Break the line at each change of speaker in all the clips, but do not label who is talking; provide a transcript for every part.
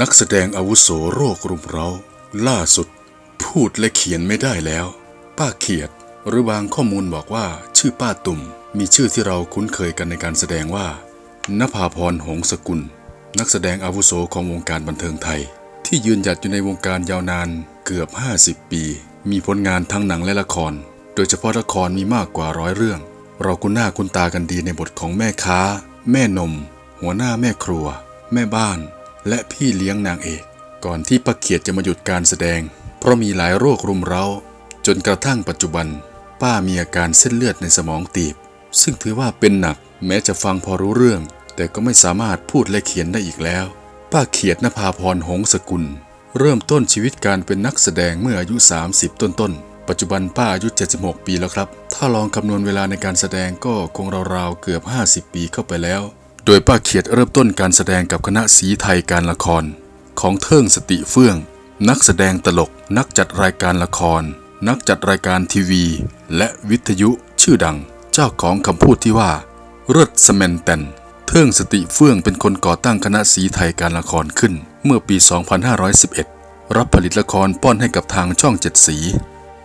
นักแสดงอาวุโสโรครุมเร้า ล่าสุด พูดและเขียนไม่ได้แล้ว ป้าเขียด หรือบางข้อมูลบอกว่า ชื่อป้าตุ่ม มีชื่อที่เราคุ้นเคยกันในการแสดงว่านภาพรหงสกุล นักแสดงอาวุโสของวงการบันเทิงไทย ที่ยืนหยัดอยู่ในวงการยาวนานเกือบ 50 ปี มีผลงานทั้งหนังและละคร โดยเฉพาะละครมีมากกว่าร้อยเรื่อง เราคุ้นหน้าคุ้นตากันดีในบทของแม่ค้า แม่นม หัวหน้าแม่ครัว แม่บ้าน และพี่เลี้ยงนางเอก ก่อนที่ป้าเขียดจะมาหยุดการแสดง เพราะมีหลายโรครุมเร้า จนกระทั่งปัจจุบัน ป้ามีอาการเส้นเลือดในสมองตีบ ซึ่งถือว่าเป็นหนักแม้จะฟังพอรู้เรื่อง แต่ก็ไม่สามารถพูดและเขียนได้อีกแล้ว ป้าเขียดนภาพรหงสกุล เริ่มต้นชีวิตการเป็นนักแสดงเมื่ออายุ 30 ต้นๆปัจจุบันป้าอายุ 76 ปีแล้วครับ ถ้าลองคำนวณเวลาในการแสดงก็คงราวๆเกือบ 50 ปีเข้าไปแล้ว โดยป้าเขียดเริ่มต้นการแสดงกับคณะสีไทยการละคร ของเทิงสติเฟื่อง นักแสดงตลก นักจัดรายการละคร นักจัดรายการทีวี และวิทยุชื่อดัง เจ้าของคำพูดที่ว่าเริดสแมนแตนเทิงสติเฟื่องเป็นคนก่อตั้งคณะสีไทยการละครขึ้น เมื่อปี 2511 รับผลิตละครป้อนให้กับทางช่องเจ็ดสี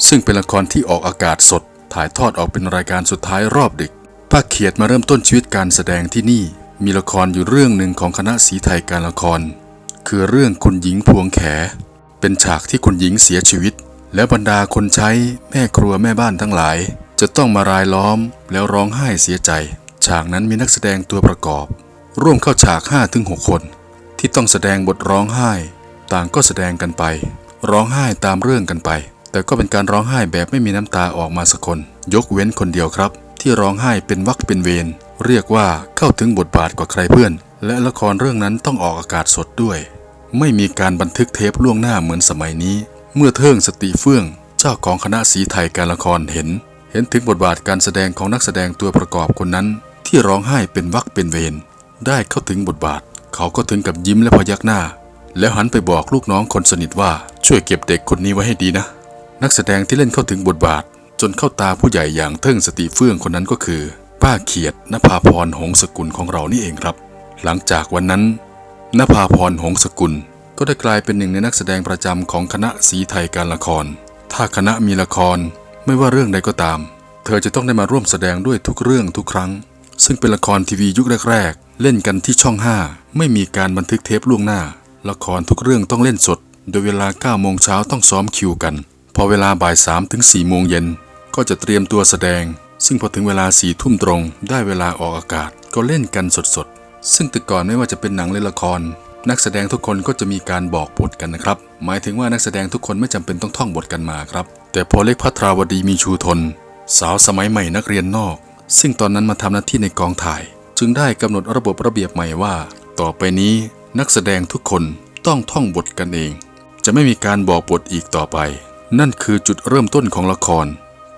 ซึ่งเป็นละครที่ออกอากาศสด ถ่ายทอดออกเป็นรายการสุดท้ายรอบดึกป้าเขียดมาเริ่มต้นชีวิตการแสดงที่นี่ มีละครอยู่เรื่องหนึ่งของคณะสีไทยการละคร คือเรื่องคุณหญิงพวงแข เป็นฉากที่คุณหญิงเสียชีวิต แล้วบรรดาคนใช้แม่ครัวแม่บ้านทั้งหลาย จะต้องมารายล้อมแล้วร้องไห้เสียใจ ฉากนั้นมีนักแสดงตัวประกอบ ร่วมเข้าฉาก 5-6 คน ที่ต้องแสดงบทร้องไห้ ต่างก็แสดงกันไป ร้องไห้ตามเรื่องกันไป แต่ก็เป็นการร้องไห้แบบไม่มีน้ำตาออกมาสักคน ยกเว้นคนเดียวครับ ที่ร้องไห้เป็นวักเป็นเวรเรียกว่าเข้าถึงบทบาทกว่าใครเพื่อน และละครเรื่องนั้นต้องออกอากาศสดด้วย ไม่มีการบันทึกเทปล่วงหน้าเหมือนสมัยนี้ เมื่อเทิงสติเฟื่อง เจ้าของคณะสีไทยการละครเห็น เห็นถึงบทบาทการแสดงของนักแสดงตัวประกอบคนนั้น ที่ร้องไห้เป็นวักเป็นเวรได้เข้าถึงบทบาท เขาก็ถึงกับยิ้มและพยักหน้า แล้วหันไปบอกลูกน้องคนสนิทว่าช่วยเก็บเด็กคนนี้ไว้ให้ดีนะ นักแสดงที่เล่นเข้าถึงบทบาท จนเข้าตาผู้ใหญ่อย่างเทิงสติเฟื่องคนนั้นก็คือ ป้าเขียดนภาพรหงสกุลของเรานี่เองครับ หลังจากวันนั้นนภาพรหงสกุล ก็ได้กลายเป็นหนึ่งในนักแสดงประจำของคณะสีไทยการละคร ถ้าคณะมีละครไม่ว่าเรื่องใดก็ตาม เธอจะต้องได้มาร่วมแสดงด้วยทุกเรื่องทุกครั้ง ซึ่งเป็นละครทีวียุคแรกๆ เล่นกันที่ช่อง 5 ไม่มีการบันทึกเทปล่วงหน้า ละครทุกเรื่องต้องเล่นสด โดยเวลา9โมงเช้าต้องซ้อมคิวกัน พอเวลาบ่าย3ถึง4โมงเย็น ก็จะเตรียมตัวแสดง ซึ่งพอถึงเวลาสี่ทุ่มตรง ได้เวลาออกอากาศ ก็เล่นกันสดๆ ซึ่งแต่ก่อนไม่ว่าจะเป็นหนังหรือละคร นักแสดงทุกคนก็จะมีการบอกบทกันนะครับ หมายถึงว่านักแสดงทุกคนไม่จำเป็นต้องท่องบทกันมาครับ แต่พอเล็กพัทราวดีมีชูทน สาวสมัยใหม่นักเรียนนอก ซึ่งตอนนั้นมาทำหน้าที่ในกองถ่าย จึงได้กำหนดระบบระเบียบใหม่ว่า ต่อไปนี้นักแสดงทุกคนต้องท่องบทกันเอง จะไม่มีการบอกบทอีกต่อไป นั่นคือจุดเริ่มต้นของละคร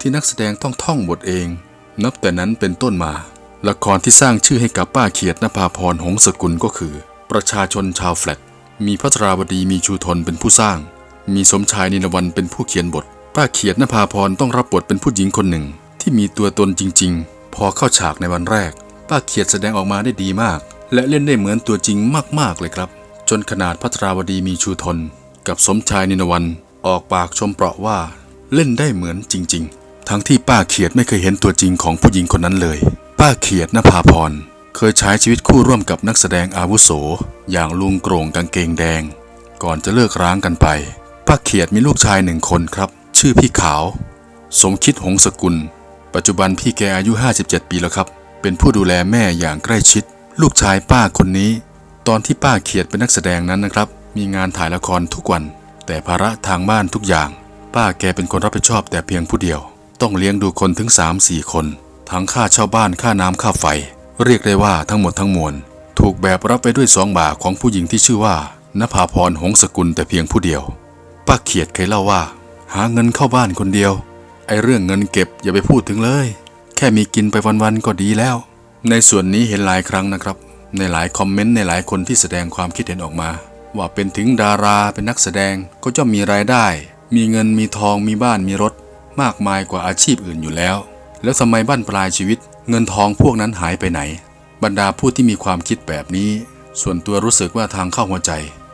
ที่นักแสดงต้องท่องบทเอง นับแต่นั้นเป็นต้นมา ละครที่สร้างชื่อให้กับป้าเขียดนภาพรหงสกุลก็คือ ประชาชนชาวแฟลตมีพัทราวดีมีชูทนเป็นผู้สร้าง มีสมชายนินวันเป็นผู้เขียนบท ป้าเขียดนภาพรต้องรับบทเป็นผู้หญิงคนหนึ่ง ที่มีตัวตนจริง ๆ พอเข้าฉากในวันแรก ป้าเขียดแสดงออกมาได้ดีมาก และเล่นได้เหมือนตัวจริงมากๆเลยครับ จนขนาดพัทราวดีมีชูทน กับสมชายนินวันออกปากชมเปราะว่าเล่นได้เหมือนจริง ๆ ทั้งที่ป้าเขียดไม่เคยเห็นตัวจริงของผู้หญิงคนนั้นเลย ป้าเขียดนภาพร เคยใช้ชีวิตคู่ร่วมกับนักแสดงอาวุโส อย่างลุงโกรงกางเกงแดง ก่อนจะเลิกร้างกันไป ป้าเขียดมีลูกชายหนึ่งคนครับ ชื่อพี่ขาว สมคิดหงสกุล ปัจจุบันพี่แกอายุ 57 ปีแล้วครับ เป็นผู้ดูแลแม่อย่างใกล้ชิด ลูกชายป้าคนนี้ ตอนที่ป้าเขียดเป็นนักแสดงนั้นนะครับ มีงานถ่ายละครทุกวัน แต่ภาระทางบ้านทุกอย่าง ป้าแกเป็นคนรับผิดชอบแต่เพียงผู้เดียว ต้องเลี้ยงดูคนถึง3-4คน ทั้งค่าเช่าบ้านค่าน้ำค่าไฟ เรียกได้ว่าทั้งหมดทั้งมวล ถูกแบกรับไปด้วยสองบ่าของผู้หญิงที่ชื่อว่านภาพรหงสกุลแต่เพียงผู้เดียวป้าเขียดเคยเล่าว่า หาเงินเข้าบ้านคนเดียว ไอ้เรื่องเงินเก็บอย่าไปพูดถึงเลย แค่มีกินไปวันๆก็ดีแล้ว ในส่วนนี้เห็นหลายครั้งนะครับ ในหลายคอมเมนต์ในหลายคนที่แสดงความคิดเห็นออกมา ว่าเป็นถึงดาราเป็นนักแสดงก็จะมีรายได้ มีเงินมีทองมีบ้านมีรถ มากมายกว่าอาชีพอื่นอยู่แล้ว แล้วทำไมบ้านปลายชีวิต เงินทองพวกนั้นหายไปไหน บรรดาผู้ที่มีความคิดแบบนี้ ส่วนตัวรู้สึกว่าทางเข้าหัวใจ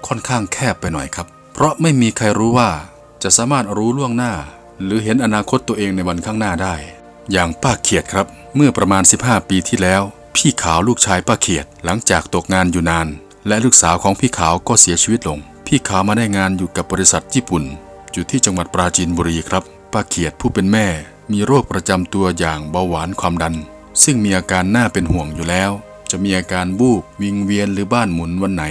ค่อนข้างแคบไปหน่อยครับ เพราะไม่มีใครรู้ว่าจะสามารถรู้ล่วงหน้า หรือเห็นอนาคตตัวเองในวันข้างหน้าได้ อย่างป้าเขียดครับ เมื่อประมาณ 15 ปีที่แล้ว พี่ขาวลูกชายป้าเขียด หลังจากตกงานอยู่นาน และลูกสาวของพี่ขาวก็เสียชีวิตลง พี่ขาวมาได้งานอยู่กับบริษัทญี่ปุ่น อยู่ที่จังหวัดปราจีนบุรีครับ ป้าเขียดผู้เป็นแม่มีโรคประจำตัวอย่างเบาหวานความดัน ซึ่งมีอาการน่าเป็นห่วงอยู่แล้ว จะมีอาการบูบวิงเวียนหรือบ้านหมุนวันไหน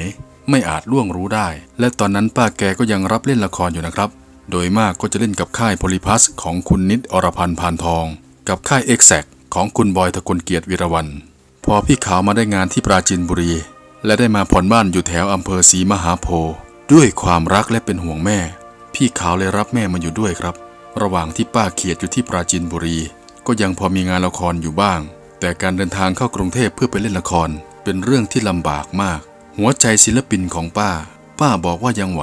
ไม่อาจล่วงรู้ได้ และตอนนั้นป้าแกก็ยังรับเล่นละครอยู่นะครับ โดยมากก็จะเล่นกับค่ายโพลิพัสของคุณนิดอรพันธ์พานทอง กับค่ายเอ็กแซของคุณบอยทะกลเกียรติวิรวันพอพี่ขาวมาได้งานที่ปราจีนบุรี และได้มาผ่อนบ้านอยู่แถวอำเภอศรีมหาโพ ด้วยความรักและเป็นห่วงแม่ พี่ขาวเลยรับแม่มาอยู่ด้วยครับ ระหว่างที่ป้าเขียดอยู่ที่ปราจีนบุรี ก็ยังพอมีงานละครอยู่บ้าง แต่การเดินทางเข้ากรุงเทพเพื่อไปเล่นละคร เป็นเรื่องที่ลำบากมาก หัวใจศิลปินของป้า ป้าบอกว่ายังไหว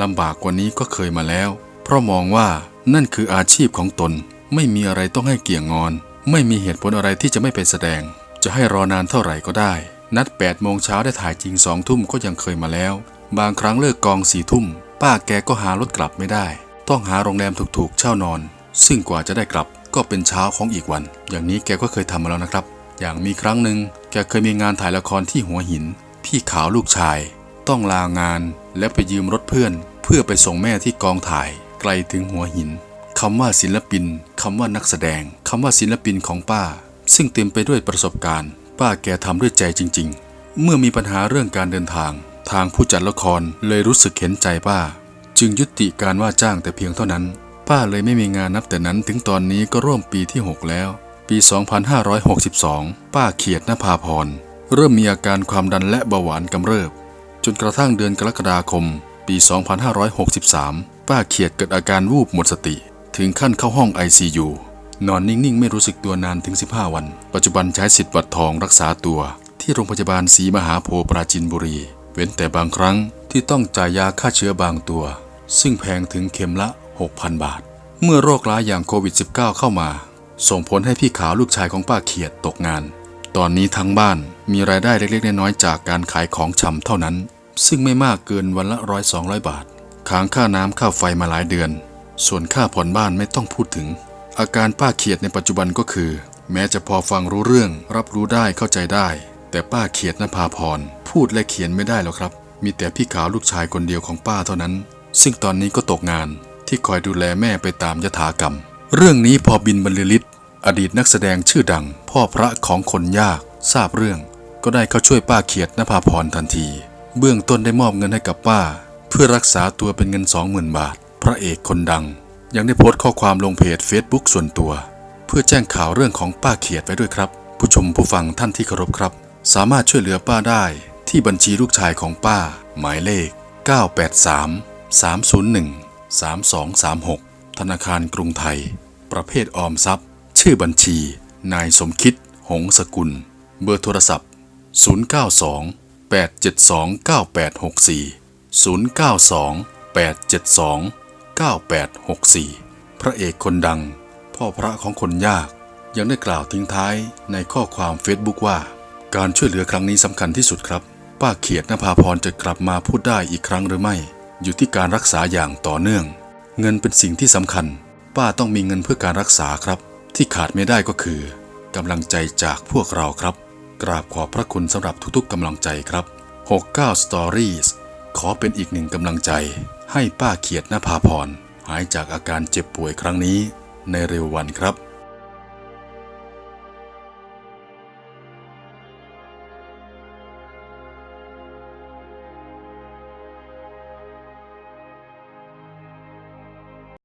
ลำบากกว่านี้ก็เคยมาแล้ว เพราะมองว่านั่นคืออาชีพของตน ไม่มีอะไรต้องให้เกี่ยงงอน ไม่มีเหตุผลอะไรที่จะไม่ไปแสดง จะให้รอนานเท่าไหร่ก็ได้ นัด8โมงเช้าได้ถ่ายจริง2ทุ่มก็ยังเคยมาแล้ว บางครั้งเลิกกองสี่ทุ่ม ป้าแกก็หารถกลับไม่ได้ ต้องหาโรงแรมถูกๆ เช่านอน ซึ่งกว่าจะได้กลับก็เป็นเช้าของอีกวัน อย่างนี้แกก็เคยทำมาแล้วนะครับ อย่างมีครั้งหนึ่งแกเคยมีงานถ่ายละครที่หัวหิน พี่ขาวลูกชาย ต้องลางานและไปยืมรถเพื่อน เพื่อไปส่งแม่ที่กองถ่ายไกลถึงหัวหินคำว่าศิลปินคำว่านักแสดงคำว่าศิลปินของป้า ซึ่งเต็มไปด้วยประสบการณ์ ป้าแกทำด้วยใจจริง ๆ เมื่อมีปัญหาเรื่องการเดินทาง ทางผู้จัดละครเลยรู้สึกเห็นใจป้า จึงยุติการว่าจ้างแต่เพียงเท่านั้น ป้าเลยไม่มีงานนับแต่นั้นถึงตอนนี้ก็ร่วมปีที่ 6 แล้ว ปี 2562 ป้าเขียดนภาพร เริ่มมีอาการความดันและเบาหวานกำเริบ จนกระทั่งเดือนกรกฎาคม ปี 2563 ป้าเขียดเกิดอาการวูบหมดสติ ถึงขั้นเข้าห้อง ICU นอนนิ่งๆ ไม่รู้สึกตัวนานถึง 15 วัน ปัจจุบันใช้สิทธิ์บัตรทองรักษาตัว ที่โรงพยาบาลศรีมหาโพธิ์ปราจินบุรี เว้นแต่บางครั้งที่ต้องจ่ายยาฆ่าเชื้อบางตัว ซึ่งแพงถึงเข็มละ 6,000 บาท เมื่อโรคร้ายอย่างโควิด -19 เข้ามา ส่งผลให้พี่ขาวลูกชายของป้าเขียดตกงาน ตอนนี้ทั้งบ้านมีรายได้เล็กๆน้อยๆจากการขายของชำเท่านั้น ซึ่งไม่มากเกินวันละร้อยสองร้อยบาท ค้างค่าน้ำค่าไฟมาหลายเดือน ส่วนค่าผ่อนบ้านไม่ต้องพูดถึง อาการป้าเขียดในปัจจุบันก็คือ แม้จะพอฟังรู้เรื่อง รับรู้ได้เข้าใจได้ แต่ป้าเขียดนภาพรพูดและเขียนไม่ได้หรอกครับ มีแต่พี่ขาวลูกชายคนเดียวของป้าเท่านั้น ซึ่งตอนนี้ก็ตกงานที่คอยดูแลแม่ไปตามยถากรรม เรื่องนี้พอบินบรรลือฤทธิ์อดีตนักแสดงชื่อดัง พ่อพระของคนยากทราบเรื่อง ก็ได้เข้าช่วยป้าเขียดนภาพรทันที เบื้องต้นได้มอบเงินให้กับป้า เพื่อรักษาตัวเป็นเงิน20,000บาท พระเอกคนดัง ยังได้โพสต์ข้อความลงเพจ Facebook ส่วนตัว เพื่อแจ้งข่าวเรื่องของป้าเขียดไว้ด้วยครับ ผู้ชมผู้ฟังท่านที่เคารพครับ สามารถช่วยเหลือป้าได้ที่บัญชีลูกชายของป้า หมายเลข 983 301 3236 ธนาคารกรุงไทย ประเภทออมทรัพย์ ชื่อบัญชี นายสมคิด หงสกุล เบอร์โทรศัพท์ 092 872 9864 092 872 9864 พระเอกคนดัง พ่อพระของคนยาก ยังได้กล่าวทิ้งท้ายในข้อความเฟซบุ๊กว่า การช่วยเหลือครั้งนี้สำคัญที่สุดครับ ป้าเขียดนภาพรจะกลับมาพูดได้อีกครั้งหรือไม่ อยู่ที่การรักษาอย่างต่อเนื่อง เงินเป็นสิ่งที่สำคัญ ป้าต้องมีเงินเพื่อการรักษาครับ ที่ขาดไม่ได้ก็คือกำลังใจจากพวกเราครับ กราบขอบพระคุณสำหรับทุกๆกำลังใจครับ 69 Stories ขอเป็นอีกหนึ่งกำลังใจ ให้ป้าเขียดนภาพรหายจากอาการเจ็บป่วยครั้งนี้ในเร็ววันครับ